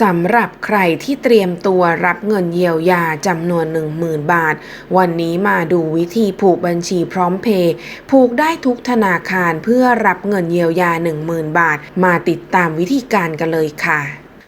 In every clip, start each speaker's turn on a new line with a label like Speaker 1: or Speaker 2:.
Speaker 1: สำหรับใครที่เตรียมตัวรับเงินเยียวยาจำนวน 10,000 บาท วันนี้มาดูวิธีผูกบัญชีพร้อมเพย์ผูกได้ทุกธนาคารเพื่อรับเงินเยียวยา 10,000 บาท มาติดตามวิธีการกันเลยค่ะ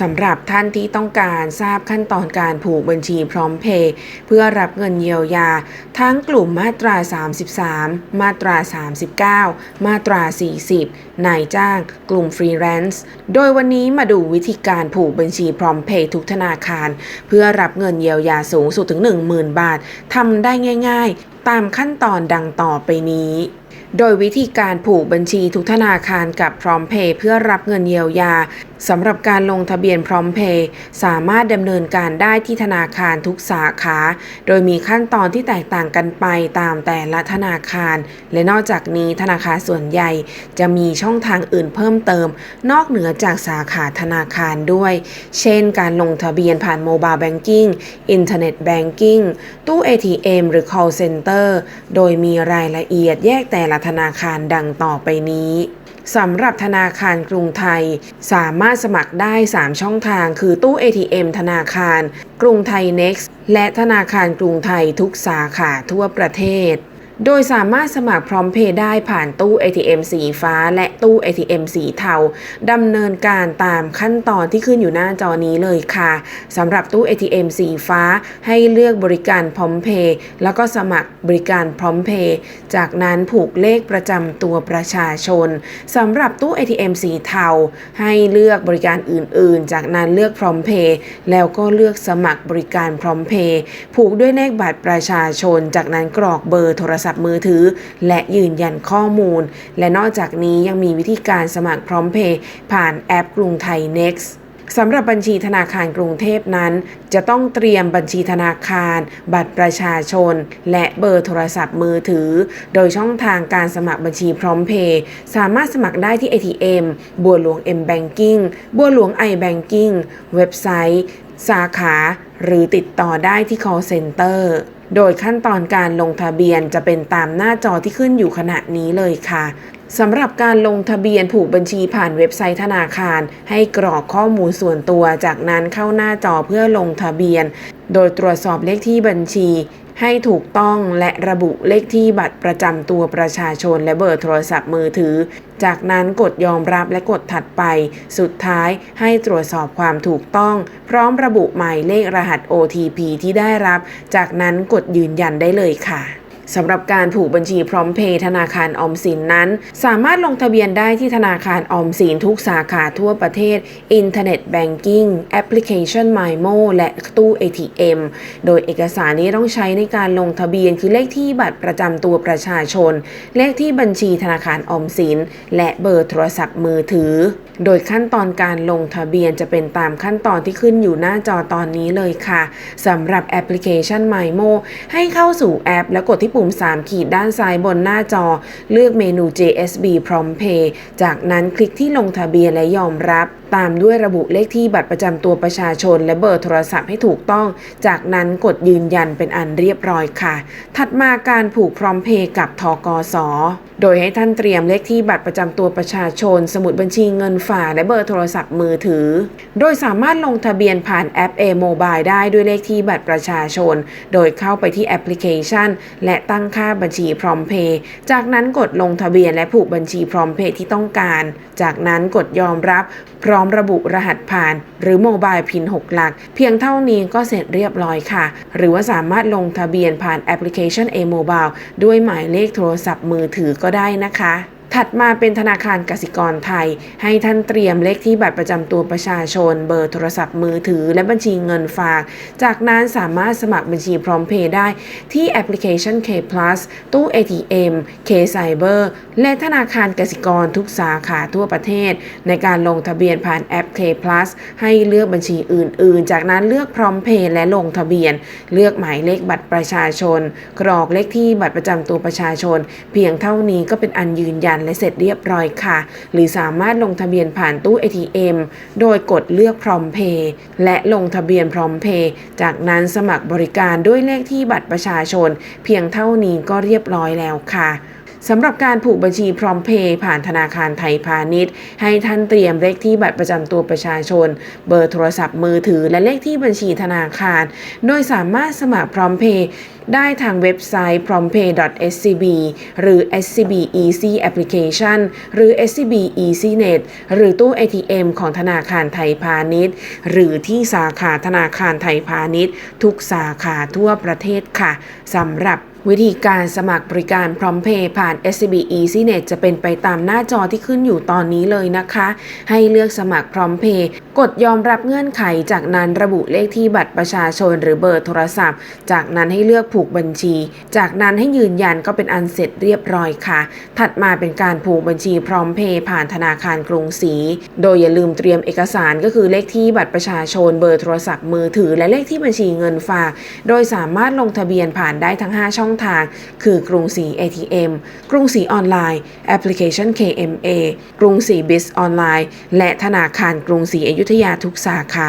Speaker 1: สำหรับท่านที่ต้องการทราบขั้นตอนการผูกบัญชีพร้อมเพย์เพื่อรับเงินเยียวยา ทั้งกลุ่มมาตรา 33 มาตรา 39 มาตรา 40 นายจ้าง กลุ่มฟรีแลนซ์โดยวันนี้มาดูวิธีการผูกบัญชีพร้อมเพย์ทุกธนาคาร เพื่อรับเงินเยียวยาสูงสุดถึง 10,000 บาททำได้ง่ายๆ ตามขั้นตอนดังต่อไปนี้โดยวิธีการผูกบัญชีทุกธนาคารกับพร้อมเพย์เพื่อรับเงินเยียวยาสำหรับการลงทะเบียนพร้อมเพย์สามารถดำเนินการได้ที่ธนาคารทุกสาขา โดยมีขั้นตอนที่แตกต่างกันไปตามแต่ละธนาคาร และนอกจากนี้ธนาคารส่วนใหญ่ จะมีช่องทางอื่นเพิ่มเติม นอกเหนือจากสาขาธนาคารด้วย เช่น การลงทะเบียนผ่านโมบายแบงกิ้งอินเทอร์เน็ตแบงกิ้งตู้ ATM หรือ call center โดยมีรายละเอียดแยกแต่ละธนาคารดังต่อไปนี้ สำหรับธนาคารกรุงไทย สามารถสมัครได้ 3 ช่องทาง คือตู้ ATM ธนาคาร กรุงไทย Next และธนาคารกรุงไทยทุกสาขาทั่วประเทศ โดยสามารถสมัครพร้อมเพย์ได้ผ่านตู้ ATM สีฟ้า และตู้ ATM สีเทาดำเนินการตามขั้นตอนที่ขึ้นอยู่หน้าจอนี้เลยค่ะสำหรับตู้ ATM สีฟ้าให้เลือกบริการพร้อมเพย์แล้วก็สมัครบริการพร้อมเพย์จากนั้นผูกเลขประจำตัวประชาชนสำหรับตู้ ATM สีเทาให้เลือกบริการอื่น ๆ จากนั้นเลือกพร้อมเพย์แล้วก็เลือกสมัครบริการพร้อมเพย์ผูกด้วยเลขบัตรประชาชน จากนั้นกรอกเบอร์โทรศัพท์มือถือ และยืนยันข้อมูล และนอกจากนี้ยังมีวิธีการสมัครพร้อมเพย์ผ่านแอปกรุงไทย Next สำหรับบัญชีธนาคารกรุงเทพนั้น จะต้องเตรียมบัญชีธนาคาร บัตรประชาชน และเบอร์โทรศัพท์มือถือ โดยช่องทางการสมัครบัญชีพร้อมเพย์สามารถสมัครได้ที่ ATM บัวหลวง M Banking บัวหลวง i Banking เว็บไซต์ สาขา หรือติดต่อได้ที่ call center โดยขั้นตอนการลงทะเบียนจะเป็นตามหน้าจอที่ขึ้นอยู่ขณะนี้เลยค่ะ สำหรับการลงทะเบียนผูกบัญชีผ่านเว็บไซต์ธนาคาร ให้กรอกข้อมูลส่วนตัว จากนั้นเข้าหน้าจอเพื่อลงทะเบียน โดยตรวจสอบเลขที่บัญชี ให้ถูกต้องและระบุเลขที่บัตรประจำตัวประชาชนและเบอร์โทรศัพท์มือถือ จากนั้นกดยอมรับและกดถัดไป สุดท้ายให้ตรวจสอบความถูกต้อง พร้อมระบุหมายเลขรหัส OTP ที่ได้รับ จากนั้นกดยืนยันได้เลยค่ะ สำหรับการผูกบัญชีพร้อมเพย์ธนาคารออมสินนั้น สามารถลงทะเบียนได้ที่ธนาคารออมสินทุกสาขาทั่วประเทศ อินเทอร์เน็ตแบงกิ้งแอปพลิเคชัน MyMo และตู้ ATM โดยเอกสารนี้ต้องใช้ในการลงทะเบียนคือเลขที่บัตรประจำตัวประชาชน เลขที่บัญชีธนาคารออมสิน และเบอร์โทรศัพท์มือถือ โดยขั้นตอนการลงทะเบียนจะเป็นตามขั้นตอนที่ขึ้นอยู่หน้าจอตอนนี้เลยค่ะสำหรับแอปพลิเคชัน MyMo ให้เข้าสู่แอป แล้วกดที่ปุ่ม 3 ขีดด้านซ้ายบนหน้าจอ เลือกเมนู JSB Prompt Pay จากนั้นคลิกที่ลงทะเบียนและยอมรับตามด้วยระบุเลขที่บัตรประจำตัวประชาชน และเบอร์โทรศัพท์ให้ถูกต้อง จากนั้นกดยืนยันเป็นอันเรียบร้อยค่ะ ถัดมาการผูกพร้อมเพย์กับทกส โดยให้ท่านเตรียมเลขที่บัตรประจำตัวประชาชน สมุดบัญชีเงินฝากและเบอร์โทรศัพท์มือถือ โดยสามารถลงทะเบียนผ่านแอป A Mobile ได้ด้วยเลขที่บัตรประชาชน โดยเข้าไปที่แอปพลิเคชัน และตั้งค่าบัญชีพร้อมเพย์จากนั้นกดลงทะเบียนและผูกบัญชีพร้อมเพย์ที่ต้องการ จากนั้นกดยอมรับพร้อมระบุรหัสผ่าน หรือโมบายพิน 6 หลัก เพียงเท่านี้ก็เสร็จเรียบร้อยค่ะ หรือว่าสามารถลงทะเบียนผ่านแอปพลิเคชัน A Mobile ด้วยหมายเลขโทรศัพท์มือถือก็ได้นะคะ ถัดมาเป็นธนาคารกสิกรไทย ให้ท่านเตรียมเลขที่บัตรประจำตัวประชาชน เบอร์โทรศัพท์มือถือ และบัญชีเงินฝาก จากนั้นสามารถสมัครบัญชีพร้อมเพย์ได้ที่แอปพลิเคชัน K Plus ตู้ ATM K Cyber และธนาคารกสิกรทุกสาขาทั่วประเทศ ในการลงทะเบียนผ่านแอป K Plus ให้เลือกบัญชีอื่น ๆ จากนั้นเลือกพร้อมเพย์และลงทะเบียน เลือกหมายเลขบัตรประชาชน กรอกเลขที่บัตรประจำตัวประชาชน เพียงเท่านี้ก็เป็นอันยืนยันนและเสร็จเรียบร้อยค่ะ หรือสามารถลงทะเบียนผ่านตู้ ATM โดยกดเลือกพร้อมเพย์และลงทะเบียนพร้อมเพย์จากนั้นสมัครบริการด้วยเลขที่บัตรประชาชน เพียงเท่านี้ก็เรียบร้อยแล้วค่ะ สำหรับการผูกบัญชีพร้อมเพย์ผ่านธนาคารไทยพาณิชย์ ให้ท่านเตรียมเลขที่บัตรประจำตัวประชาชน เบอร์โทรศัพท์มือถือ และเลขที่บัญชีธนาคาร โดยสามารถสมัครพร้อมเพย์ได้ทางเว็บไซต์ prompay.scb หรือ scb easy application หรือ scb easynet หรือตู้ ATM ของธนาคารไทยพาณิชย์ หรือที่สาขาธนาคารไทยพาณิชย์ ทุกสาขาทั่วประเทศค่ะสำหรับ วิธีการสมัครบริการพร้อมเพย์ผ่าน SCB EasyNet จะเป็นไปตามหน้าจอที่ขึ้นอยู่ตอนนี้เลยนะคะ ให้เลือกสมัครพร้อมเพย์กดยอมรับเงื่อนไข จากนั้นระบุเลขที่บัตรประชาชนหรือเบอร์โทรศัพท์ จากนั้นให้เลือกผูกบัญชี จากนั้นให้ยืนยันก็เป็นอันเสร็จเรียบร้อยค่ะ ถัดมาเป็นการผูกบัญชีพร้อมเพย์ผ่านธนาคารกรุงศรี โดยอย่าลืมเตรียมเอกสารก็คือเลขที่บัตรประชาชนเบอร์โทรศัพท์มือถือ และเลขที่บัญชีเงินฝาก โดยสามารถลงทะเบียนผ่านได้ทั้ง 5 ช่องทาง คือกรุงศรี ATM กรุงศรีออนไลน์แอปพลิเคชัน KMA กรุงศรีบิสออนไลน์และธนาคารกรุงศรีอยุธยาทุกสาขา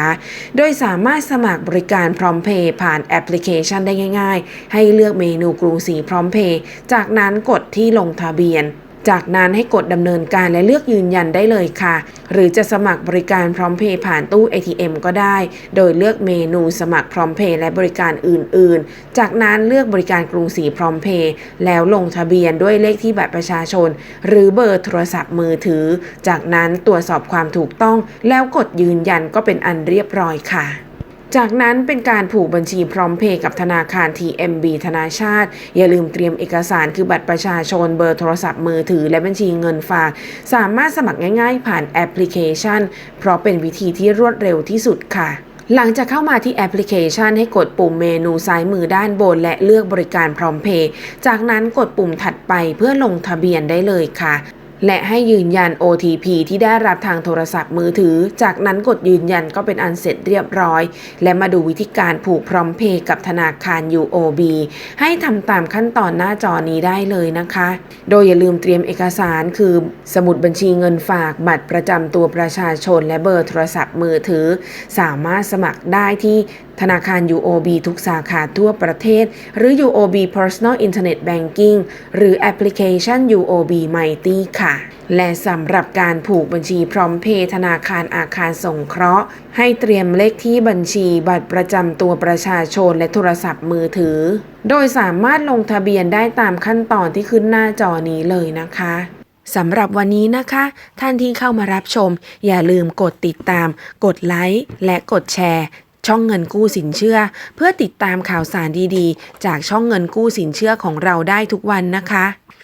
Speaker 1: โดยสามารถสมัครบริการพร้อมเพย์ผ่านแอปพลิเคชันได้ง่าย ๆ ให้เลือกเมนูกรุงศรีพร้อมเพย์จากนั้นกดที่ลงทะเบียน จากนั้นให้กดดำเนินการและเลือกยืนยันได้เลยค่ะ หรือจะสมัครบริการพร้อมเพย์ผ่านตู้ ATM ก็ได้ โดยเลือกเมนูสมัครพร้อมเพย์และบริการอื่น ๆ จากนั้นเลือกบริการกรุงศรีพร้อมเพย์แล้วลงทะเบียนด้วยเลขที่บัตรประชาชน หรือเบอร์โทรศัพท์มือถือ จากนั้นตรวจสอบความถูกต้อง แล้วกดยืนยันก็เป็นอันเรียบร้อยค่ะ จากนั้นเป็นการผูกบัญชีพร้อมเพย์กับธนาคาร TMB ธนาชาติ อย่าลืมเตรียมเอกสารคือบัตรประชาชนเบอร์โทรศัพท์มือถือ และบัญชีเงินฝาก สามารถสมัครง่ายๆ ผ่านแอปพลิเคชัน เพราะเป็นวิธีที่รวดเร็วที่สุดค่ะหลังจากเข้ามาที่แอปพลิเคชันให้กดปุ่มเมนูซ้ายมือด้านบน และเลือกบริการพร้อมเพย์ จากนั้นกดปุ่มถัดไปเพื่อลงทะเบียนได้เลยค่ะ และให้ยืนยัน OTP ที่ได้รับทางโทรศัพท์มือถือ จากนั้นกดยืนยันก็เป็นอันเสร็จเรียบร้อย และมาดูวิธีการผูกพร้อมเพย์กับธนาคาร UOB ให้ทำตามขั้นตอนหน้าจอนี้ได้เลยนะคะ โดยอย่าลืมเตรียมเอกสารคือ สมุดบัญชีเงินฝากบัตรประจำตัวประชาชน และเบอร์โทรศัพท์มือถือ สามารถสมัครได้ที่ธนาคาร UOB ทุกสาขาทั่วประเทศ หรือ UOB Personal Internet Banking หรือแอปพลิเคชัน UOB Mighty ค่ะค่ะ และสำหรับการผูกบัญชีพร้อมเพย์ธนาคารอาคารสงเคราะห์ ให้เตรียมเลขที่บัญชีบัตรประจำตัวประชาชนและโทรศัพท์มือถือ โดยสามารถลงทะเบียนได้ตามขั้นตอนที่ขึ้นหน้าจอนี้เลยนะคะสำหรับวันนี้นะคะ ท่านที่เข้ามารับชม อย่าลืมกดติดตาม กดไลค์และกดแชร์ ช่องเงินกู้สินเชื่อ เพื่อติดตามข่าวสารดีๆ จากช่องเงินกู้สินเชื่อของเราได้ทุกวันนะคะ